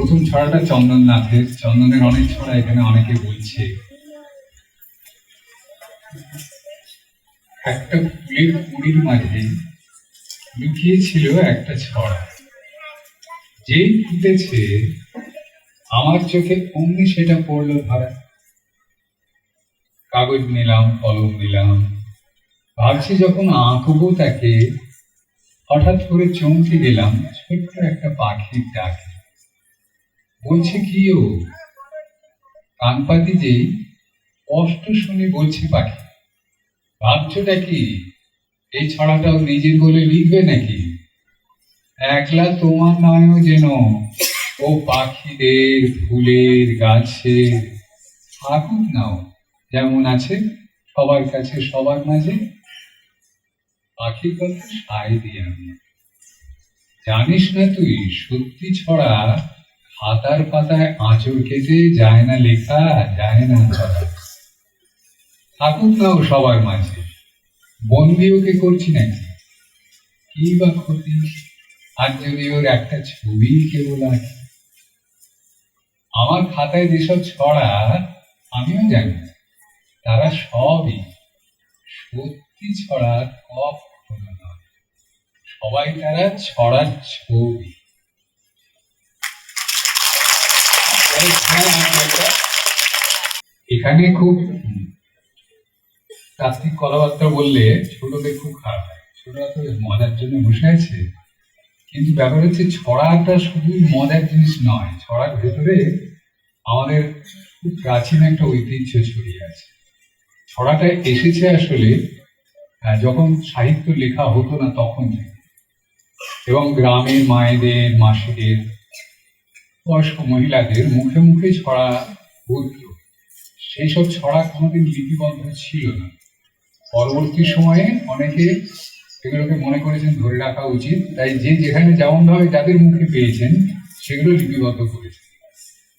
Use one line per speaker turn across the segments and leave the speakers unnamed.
প্রথম ছড়াটা চন্দননাথের চন্দনের অনেক ছড়া এখানে অনেকে বলছে। একটা ফুলের কুড়ির মাঝে লুকিয়ে ছিল একটা ছড়া। যেই ফুটেছে, আমার চোখে অমনি সেটা পড়ল ধরা। কাগজ নিলাম, কলম নিলাম। ভাবছি যখন আঁকবো তাকে, হঠাৎ করে চমকে গেলাম ছোট্ট একটা পাখির ডাকে। বলছে কি ও? কানপাতি যে কষ্ট শুনে বলছে পাখি, ভাবছোটা কি, এই ছড়াটাও নিজের বলে লিখবে নাকি? একলা তোমার নয় যেন ও পাখিদের ফুলের গাছের থাকুক নাও যেমন আছে সবার কাছে সবার মাঝে। পাখির কথা সাই দিয়ে আমি। জানিস না তুই সত্যি ছড়া খাতার পাতায় আঁচড় কেটে যায় না লেখা, যায় না ছড়া থাকুক না সবার মাঝে। বন্দি ওকে করছি নাকি? কি বা ক্ষতি? আর যদি ওর একটা ছবি কেবল আঁকি আমার খাতায় যেসব ছড়া, আমিও জানি। তারা সবই সত্যি ছড়া নয়। সবাই তারা ছড়ার ছবি। এখানে খুব তাত্ত্বিক কথাবার্তা বললে ছোটদের খুব খারাপ হয় ছোটরা তো মজার জন্য বসে আছে। কিন্তু ব্যাপার হচ্ছে ছড়াটা শুধুই মজার জিনিস নয়, ছড়ার ভেতরে আমাদের খুব প্রাচীন একটা ঐতিহ্য ছড়িয়ে আছে। ছড়াটা এসেছে আসলে যখন সাহিত্য লেখা হতো না তখন। এবং গ্রামের মায়েদের, মাসিদের বয়স্ক মহিলাদের মুখে মুখে ছড়া বলত সেই সব ছড়া কোনোদিন লিপিবদ্ধ ছিল না। পরবর্তী সময়ে অনেকে এগুলোকে মনে করেছেন ধরে রাখা উচিত। তাই যে যেখানে যেমন ভাবে যাদের মুখে পেয়েছেন, সেগুলো লিপিবদ্ধ করেছেন।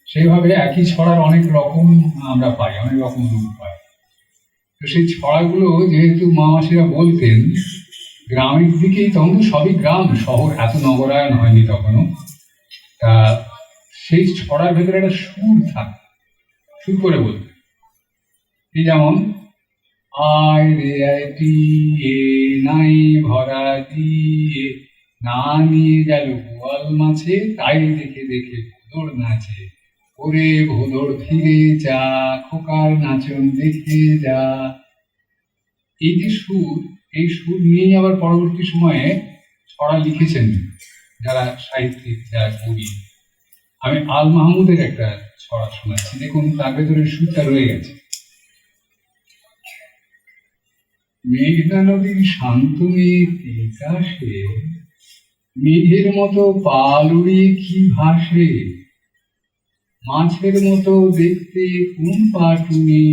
সেইভাবে একই ছড়ার অনেক রকম আমরা পাই, অনেক রকম রূপ পাই। তো সেই ছড়াগুলো যেহেতু মা মাসিরা বলতেন, গ্রামের দিকেই তখন সবই গ্রাম, শহর এত নগরায়ন হয়নি তখনও। তা সেই ছড়ার ভেতরে একটা সুর থাকে। সুর করে বলতেন এই যেমন, আয় রে আইটি এ নাই ভরা দিয়ে, না নিয়ে গেল গোয়াল মাছে, তাই দেখে দেখে ভোদর নাচে। ওরে ভোদর ফিরে যা, খোকার নাচন দেখে যা। এই যে সুর, এই সুর নিয়েই আবার পরবর্তী সময়ে ছড়া লিখেছেন যারা সাহিত্যিক, যারা কবি। আমি আল মাহমুদের একটা ছড়া শোনাচ্ছি। দেখুন, তার ভেতরে সুরটা রয়ে গেছে। মেঘনা নদীর শান্ত মেঘ মেঘের মতো পাল উড়িয়ে কি ভাসে? মাছের মতো দেখতে কোন পাটুনি?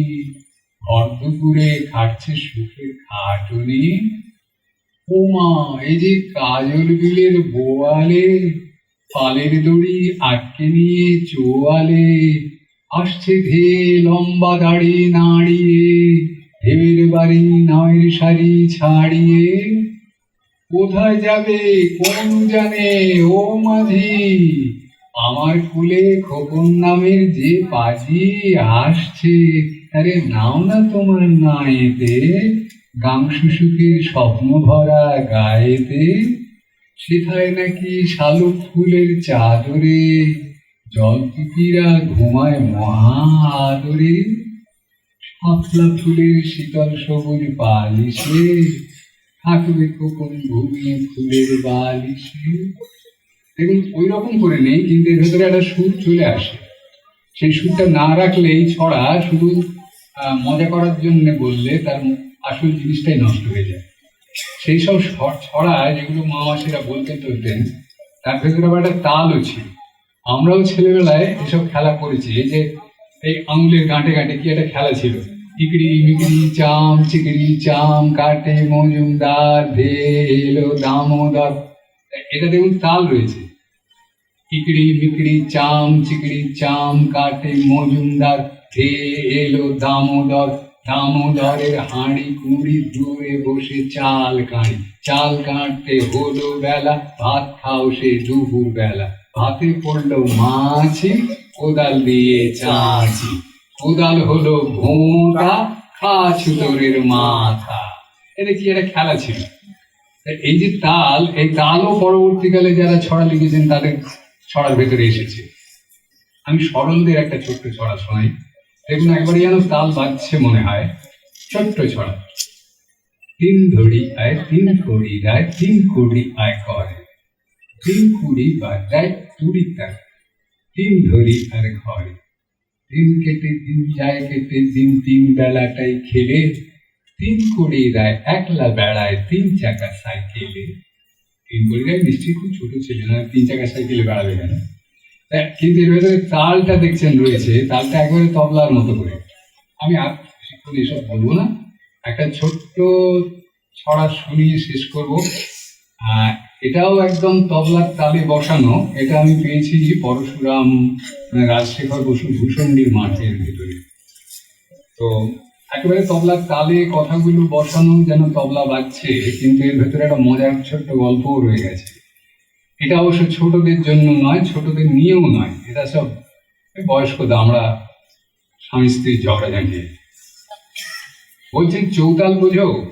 অর্ধপুরে খাটছে সুখের খাটুনি। ও মা এই যে কাজল বিলের বোয়ালে পালের দড়ি আটকে নিয়ে চোয়ালে, আসছে ধে লম্বা দাড়ি নাড়িয়ে ঢেবের বাড়ি নামের শাড়ি ছাড়িয়ে। কোথায় যাবে, কোন জানে, ও মাঝি? আমার কুলে খোকন নামের যে পাজি আসছে, আরে নাও না তোমার নায়েতে গাং শুশুকের স্বপ্ন ভরা গায়েতে। সেথায় নাকি শালুক ফুলের চাদরে, জল পিপিরা ঘুমায় মহা আদরে শাপলা ফুলের শীতল সবুজ বালিশে থাকবে কোকন ঘুমিয়ে ফুলের বালিশে। দেখুন ওই রকম করে নেই, কিন্তু এর ভেতরে একটা সুর চলে আসে। সেই সুরটা না রাখলে এই ছড়া শুধু মজা করার জন্য বললে তার আসল জিনিসটাই নষ্ট হয়ে যায়। সেই সব ছ- ছড়া যেগুলো মা মাসিরা বলতে চলতেন তার ভেতরে আবার একটা তালও ছিল। আমরাও ছেলেবেলায় এসব খেলা করেছি। এই যে এই আঙুলের গাঁটে গাঁটে কি একটা খেলা ছিল? টিকড়ি মিকড়ি চাম চিকড়ি চাম, কাটে মজুমদার ধে এলো দামোদর। এটা দেখুন তাল রয়েছে। টিকড়ি মিকড়ি চাম চিকড়ি চাম, কাটে মজুমদার ধে এলো দামোদর। দামোদরের হাঁড়ি কুড়ি দূরে বসে চাল কাঁড়ি। চাল কাটতে হলো বেলা, ভাত খাও সে দুপুর বেলা ভাতে পড়ল মাছি, কোদাল দিয়ে চাঁচি। কোদাল হলো ভোঁতা খা ছুতরের মাথা। এটা কি একটা খেলা ছিল? এই যে তাল, এই তালও পরবর্তীকালে যারা ছড়া লিখেছেন তাদের ছড়ার ভেতরে এসেছে। আমি সরলদের একটা ছোট্ট ছড়া শোনাই। দেখুন একবারে যেন তাল বাজছে মনে হয়। ছোট্ট ছড়া। তিন ধরি আয়, তিন কড়ি রায়, তিন কুড়ি আয় করে তিন কুড়ি বাজায় তুড়ি তার। তিন ধরি আর ঘরে। দিন কেটে দিন যায় কেটে দিন, তিন বেলাটাই খেলে। তিন কুড়ি রায়, একলা বেড়ায়, তিন চাকা সাইকেলে। তিন কুড়ি রায় নিশ্চয়ই খুব ছোট ছিল না, তিন চাকা সাইকেলে বেড়াবে তা কিন্তু তালটা দেখছেন রয়েছে, তালটা একেবারে তবলার মতো করে। আমি বেশিক্ষণ এসব বলব না। একটা ছোট্ট ছড়া শুনিয়ে শেষ করব। এটাও একদম তবলার তালে বসানো। এটা আমি পেয়েছি পরশুরাম মানে রাজশেখর বসু ভূষণ্ডির মাঠের ভেতরে। তো একেবারে তবলার তালে কথাগুলো বসানো যেন তবলা বাজছে, কিন্তু এর ভেতরে একটা মজার ছোট্ট গল্পও রয়ে গেছে। এটা অবশ্য ছোটদের জন্য নয়, ছোটদের নিয়েও নয়। এটা সব বয়স্ক আমরা স্বামী স্ত্রীর ঝগড়া ঝাঁটিয়ে বলছেন, চৌতাল বোঝো?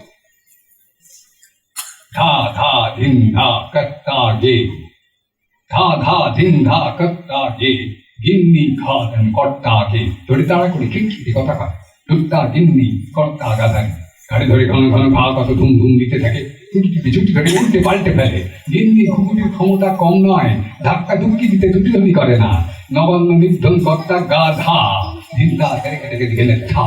ধা ধা, ধিন, ধা, কর্তা, গে। ধা ধা, ধিন, ধা, কর্তা, গে। গিন্নি খাদন কর্তা, গে। ধরে তাড়া করে, ঠিক ঠিক কথা কয়। টুকতা গিন্নি, কর্তা গাধান গাড়ি ধরে ঘন ঘন ঘা, কত ধুম ধুম দিতে থাকে। ছুটি ছুটি ছুটি উল্টে পাল্টে ফেলে। গিন্নি হুকুমের ক্ষমতা কম নয়, ধাক্কা ধুক্কি দিতে দুটি করে না। নবান্ন নির্ধন কর্তা গাধা ধিন্দা কেটে কেটে গেলে থা